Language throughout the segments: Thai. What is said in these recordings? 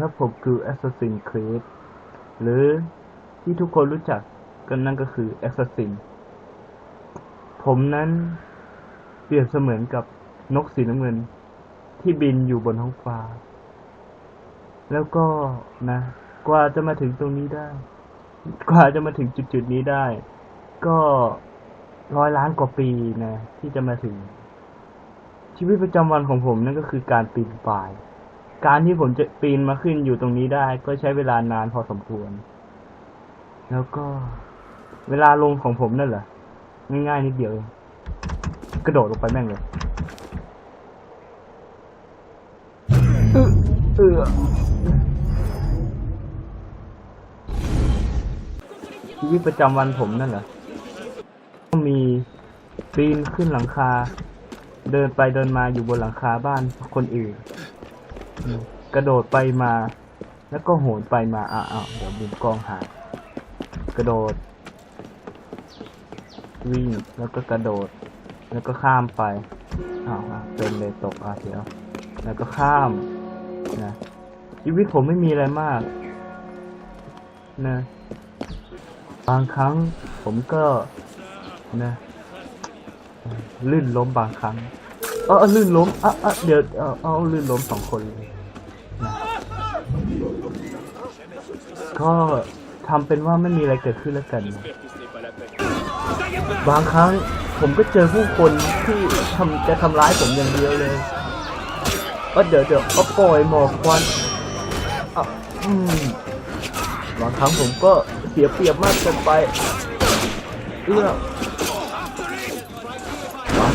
ครับผมคือ Assassin's Creed หรือที่ทุกคนรู้จักกันนั่นก็คือ Assassin ผมนั้นเปรียบเสมือนกับนกสีน้ำเงิน ที่บินอยู่บนท้องฟ้า แล้วก็นะ กว่าจะมาถึงตรงนี้ได้ กว่าจะมาถึงจุดๆนี้ได้ ก็ร้อยล้านกว่าปีนะ ที่จะมาถึง ชีวิตประจำวันของผมนั่นก็คือการปีนป่าย การที่ผมจะปีนมาขึ้นอยู่ตรงนี้ได้ ก็ใช้เวลานานพอสมควร แล้วก็เวลาลงของผมนั่นแหละง่ายๆนิดเดียวเองกระโดดลงไปแม่งเลยเออชีวิตประจำวันผมนั่นเหรอก็มีปีนขึ้นหลังคา เดินไปเดินมาอยู่บนหลังคาบ้านคนอื่น กระโดดไปมา แล้วก็โหนไปมาอะอะเดี๋ยวมุมกล้องหายกระโดด วิ่งแล้วก็กระโดด แล้วก็ข้ามไปอ้าวอะเป็นเลยตกอะเดี๋ยว แล้วก็ข้ามนะชีวิตผมไม่มีอะไรมากนะบางครั้งผมก็นะลื่นล้มบางครั้ง เออเออลื่นล้มอะอะเดี๋ยวเอาเอาลื่นล้มสองคนเลยนะก็ทำเป็นว่าไม่มีอะไรเกิดขึ้นแล้วกันนะบางครั้งผมก็เจอผู้คนที่ทำจะทำร้ายผมอย่างเดียวเลยก็เดี๋ยวเดี๋ยวก็ปล่อยหมอกควันอะอืมบางครั้งผมก็เสียเปรียบมากเกินไปเอื้อ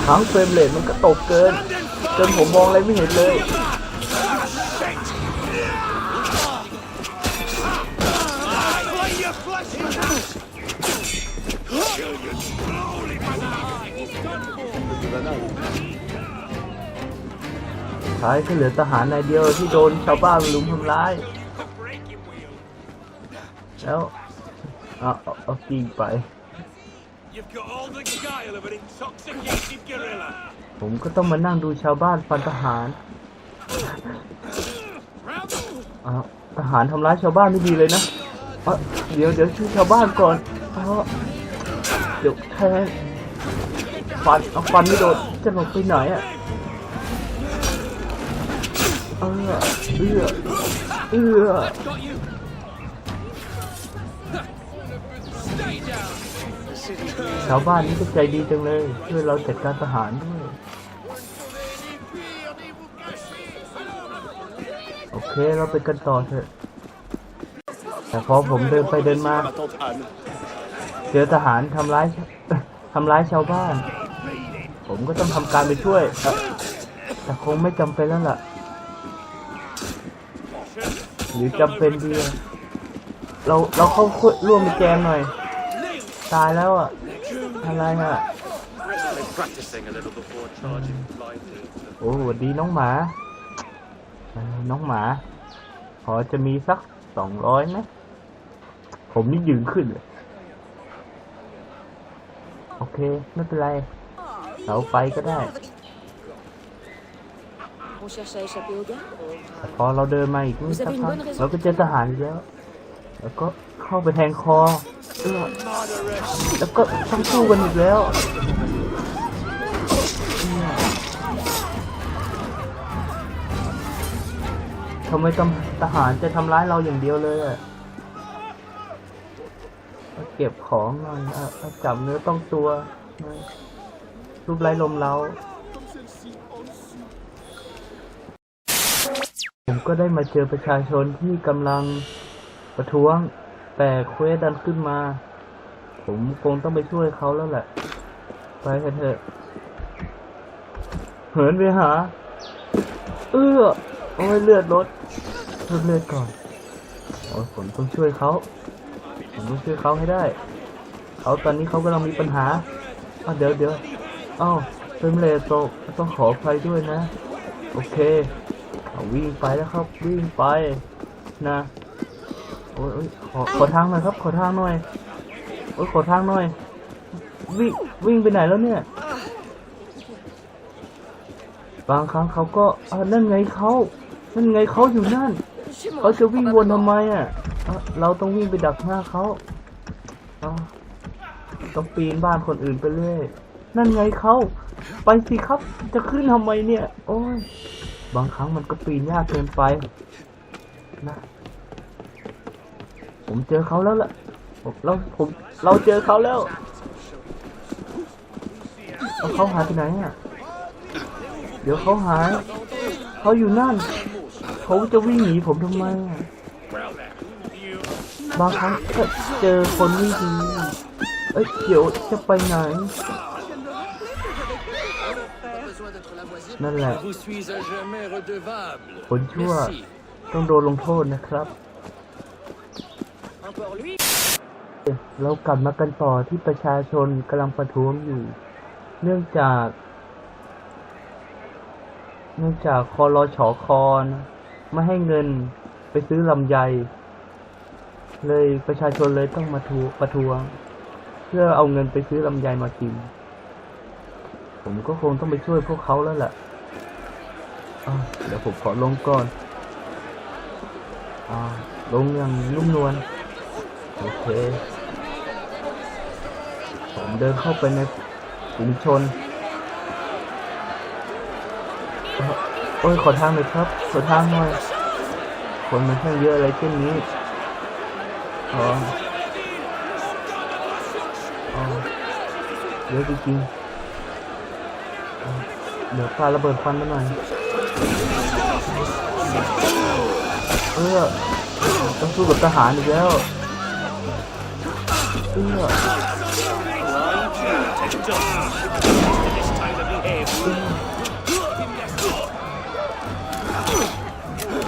บางครั้งเฟรมเรทมันก็ตกเกิน จนผมมองอะไรไม่เห็นเลย ท้ายก็เหลือทหารนายเดียวที่โดนชาวบ้านลุมทำร้าย แล้ว เอาเอาเอากิ่งไป ผมก็ต้องมานั่งดูชาวบ้านฟันทหารอะทหารทำร้ายชาวบ้านไม่ดีเลยนะเอะเดี๋ยวเดี๋ยวช่วยชาวบ้านก่อนเอะเดี๋ยวแทงฟันเอาฟันไม่โดนจะหลบไปไหนอะเออเอื้อเอื้อ ชาวบ้านนี่ก็ใจดีจังเลยช่วยเราจัดการทหารด้วย โอเคเราไปกันต่อเถอะ แต่พอผมเดินไปเดินมา เจอทหารทำร้ายทำร้ายชาวบ้าน ผมก็ต้องทำการไปช่วย แต่คงไม่จำเป็นแล้วล่ะ หรือจำเป็นดีเราเราเข้าร่วมไปแจมหน่อย ตายแล้วอะ อะไรอะ Practicing a little before charging blindly. โอ้สวัสดีน้องหมาเอ่อน้องหมาพอจะมีสักสองร้อยไหม ผมนี่ยืนขึ้นเลย โอเค ไม่เป็นไร เราไปก็ได้ On cherche à échapper aux gars แต่พอเราเดินมาอีกไม่สักพักเราก็เจอทหารอีกแล้ว แล้วก็เข้าไปแทงคอ แล้วก็ต้องสู้กันอีกแล้วทำไมตำทหารจะทำร้ายเราอย่างเดียวเลยอะเก็บของหน่อยจับเนื้อต้องตัว รูปไร้ลมเรา ผมก็ได้มาเจอประชาชนที่กำลัง ประท้วง แต่เควสดันขึ้นมา ผมคงต้องไปช่วยเขาแล้วแหละ ไปกันเถอะ เหินไปหา เอื้อโอ้ยเลือดลดเพิ่มเลือดก่อนโอ้ยผมต้องช่วยเขา ผมต้องช่วยเขาให้ได้ เขาตอนนี้เขากำลังมีปัญหาอ้าวเดี๋ยวเดี๋ยวอ้าวเฟรมเรทตกต้องขออภัยด้วยนะ โอเคเอาวิ่งไปแล้วครับ วิ่งไปนะ โอ้ยขอขอทางหน่อยครับ ขอทางหน่อยโอ้ยขอทางหน่อย วิ่งวิ่งไปไหนแล้วเนี่ย บางครั้งเขาก็อ่านั่นไงเขานั่นไงเขาอยู่นั่น Chez เขา moi. จะวิ่งวนทำไมอะเอ้าเราต้องวิ่งไปดักหน้าเขาเอ้าต้องปีนบ้านคนอื่นไปเรื่อยนั่นไงเขาไปสิครับ จะขึ้นทำไมเนี่ย โอ้ย บางครั้งมันก็ปีนยากเกินไปนะ ผมเจอเขาแล้วล่ะผมเราผมเราเจอเขาแล้วเขาหายไปไหนอะเดี๋ยวเขาหายเขาอยู่นั่นเขาจะวิ่งหนีผมทำไมอะบางครั้งก็เจอคนไม่ดีเอ้ยเดี๋ยวจะไปไหน นั่นแหละ คนชั่วต้องโดนลงโทษนะครับ Encore lui เรากลับมากันต่อที่ประชาชนกำลังประท้วงอยู่ เนื่องจาก เนื่องจากคอรชอคอนไม่ให้เงินไปซื้อลำไย เลยประชาชนเลยต้องมาทูประท้วง เพื่อเอาเงินไปซื้อลำไยมากิน ผมก็คงต้องไปช่วยพวกเขาแล้วล่ะเดี๋ยวผมขอลงก่อนอลงอย่างนุ่มนวล โอเค ผมเดินเข้าไปในชุมชนโอ้ยขอทางหน่อยครับ ขอทางหน่อย คนมันช่างเยอะอะไรเช่นนี้อ๋ออ๋อเยอะจริงๆเดี๋ยวปาระเบิดควันมาหน่อย เออต้องสู้กับทหารอีกแล้ว เออ This time to behave.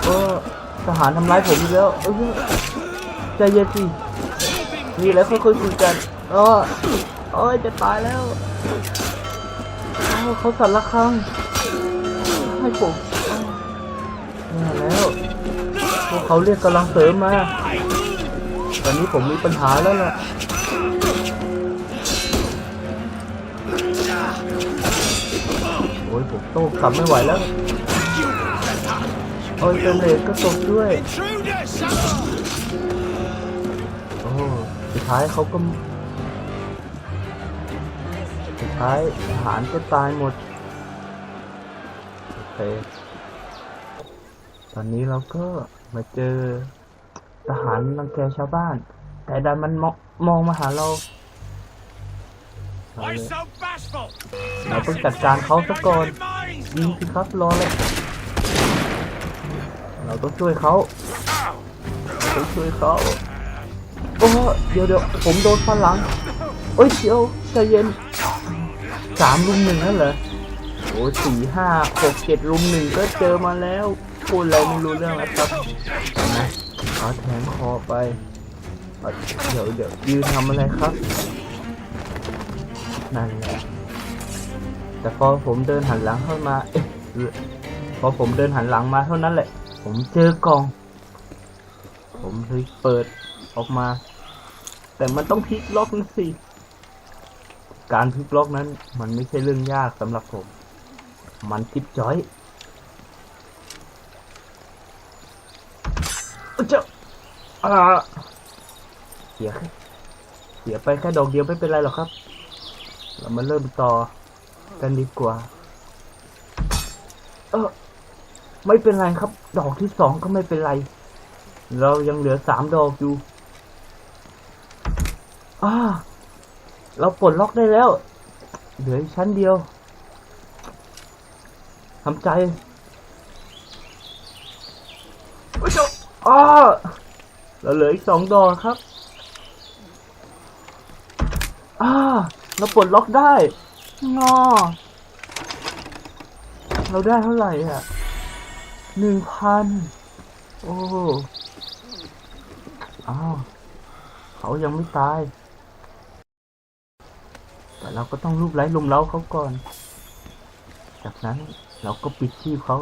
เออทหารทำร้ายผมอีกแล้วเออใจเย็นสิมีอะไรค่อยๆคุยกันเออโอ้ยจะตายแล้วเขาสั่นละครังให้ผมเอ้าแย่แล้วพวกเขาเรียกกำลังเสริมมาตอนนี้ผมมีปัญหาแล้วล่ะ ผมโต้กลับไม่ไหวแล้วโอ้ยเฟรมเรทก็ตกด้วยโอ้สุดท้ายเขาก็สุดท้ายทหารก็ตายหมดโอเคตอนนี้เราก็มาเจอทหารรังแกชาวบ้าน แต่ดันมันมองมองมาหาเรา เอาเลยเราต้องจัดการเขาซะก่อนยิงสิครับรอเลยเราต้องช่วยเขาต้องช่วยเขาโอ้เดี๋ยวเดี๋ยวผมโดนฟันหลังโอ้ยเชียวใจเย็นสามลุมหนึ่งนั่นเหรอโอ้ยสี่ห้าหกเจ็ดลุมหนึ่งก็เจอมาแล้วพูดอะไรไม่รู้เรื่องแล้วครับนไหมเอาแทงคอไป เดี๋ยวเดี๋ยวยืนทำอะไรครับ นั่นแหละแต่พอผมเดินหันหลังเข้ามา เอ๊ะพอผมเดินหันหลังมาเท่านั้นแหละ ผมเจอกล่อง ผมเลยเปิดออกมา แต่มันต้องพลิกล็อกนะสิ การพลิกล็อกนั้น มันไม่ใช่เรื่องยากสำหรับผม มันจิ๊บจ้อยเจ้าอ่าเสีย เสียไปแค่ดอกเดียวไม่เป็นไรหรอกครับ เรามาเริ่มต่อกันดีกว่า เออไม่เป็นไรครับ ดอกที่สองก็ไม่เป็นไร เรายังเหลือสามดอกอยู่อ่าเราปลดล็อกได้แล้ว เหลืออีกชั้นเดียวทำใจโอ้ยเจ้าอ้าเราเหลืออีกสองดอกครับอ่า เราปลดล็อกได้งอเราได้เท่าไหร่อะหนึ่งพันโอ้อ้าวเขายังไม่ตาย แต่เราก็ต้องรูปไล้ลุมเล้าเขาก่อน จากนั้นเราก็ปิดชีพเขา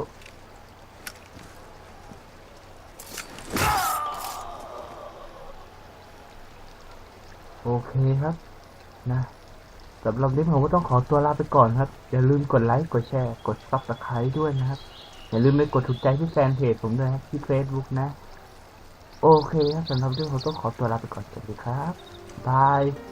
โอเคครับ นะ สำหรับนี้ผมก็ต้องขอตัวลาไปก่อนครับ อย่าลืมกดไลค์ กดแชร์ กดซับสไครต์ด้วยนะครับ อย่าลืมไปกดถูกใจที่แฟนเพจผมด้วยครับที่ Facebook นะ โอเคครับสำหรับเรื่องผมต้องขอตัวลาไปก่อนสวัสดีครับบาย